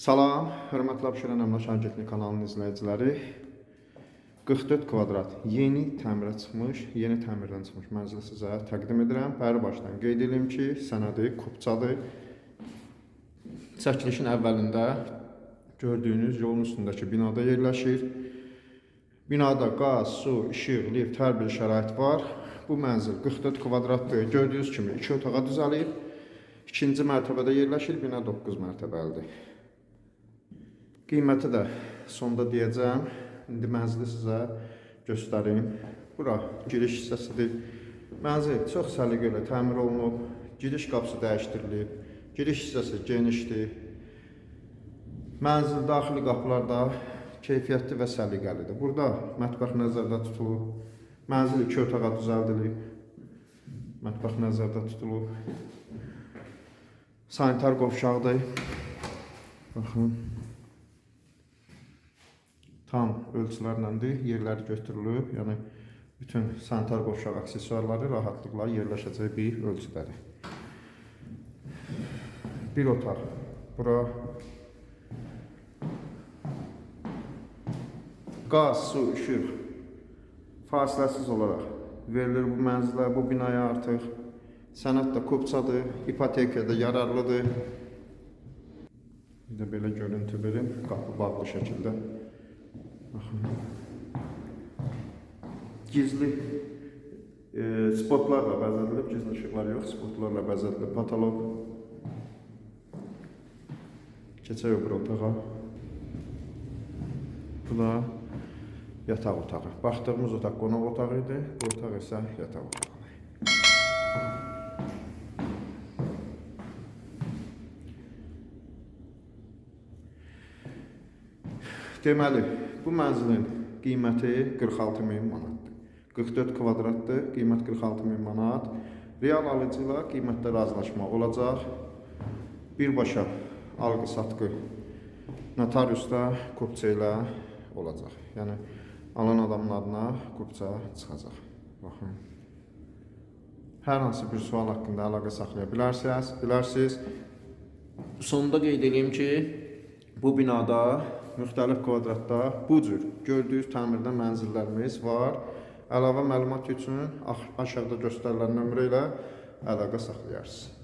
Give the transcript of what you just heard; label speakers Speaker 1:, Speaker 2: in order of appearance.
Speaker 1: Salam, hörmətli Abşeron Əmlak Agentliyi kanalının izləyiciləri. 44 kvadrat yeni təmirə çıxmış, yeni təmirdən çıxmış mənzili sizə təqdim edirəm. Bəri başdan qeyd edim ki, sənədi kupçadır. Çəkilişin əvvəlində gördüyünüz yolun üstündəki binada yerləşir. Binada qaz, su, işıq, lift, hər bir şərait var. Bu mənzil 44 kvadratdır. Gördüyünüz kimi 2 otağa düzəlib. İkinci mərtəbədə yerləşir. Bina 9 mərtəbəlidir. Qiyməti də sonda deyəcəm. İndi mənzili sizə göstərim. Bura giriş hissəsidir. Mənzil çox səliqəli təmir olunub. Giriş qapısı dəyişdirilib. Giriş hissəsi genişdir. Mənzil daxili qapılar da keyfiyyətli və səliqəlidir. Burada mətbəx nəzərdə tutulub. Mənzil iki otağa düzəldilib. Mətbəx nəzərdə tutulub. Sanitar qovşaqdır. Baxın. Tam ölçülərləndir, yerləri götürülüb. Yəni bütün sanitar qovşaq aksesuarları rahatlıqla yerləşəcək bir ölçüdədir. Bir otaq. Bura qaz, su, işıq fasiləsiz olaraq verilir bu mənzilə, bu binaya artıq. Sənəd də kupçadır, ipotekada yararlıdır. Bir də belə görüntü verim, qapı bağlı şəkildə. Gizli e, spotlarla bəzədilib, gizli işıqlar yox, spotlarla bəzədilib patolog. Keçək öbür otağa. Bu da yataq otağı. Baxdığımız otaq qonaq otağı idi, bu otaq isə yataq otağı. Deməli, bu mənzilin qiyməti 46 min manatdır. 44 kvadratdır, qiymət 46 min manat. Real alıcı ilə qiymətdə razılaşma olacaq. Birbaşa alqı-satqı notariusda kupça ilə olacaq. Yəni alan adamın adına kupça çıxacaq. Baxın. Hər hansı bir sual haqqında əlaqə saxlaya bilərsiniz, bilərsiniz. Sonunda qeyd edeyim ki, bu binada müxtəlif kvadratda bu cür gördüyünüz təmirdə mənzillərimiz var. Əlavə məlumat üçün aş- aşağıda göstərilən nömrə ilə əlaqə saxlayarsınız.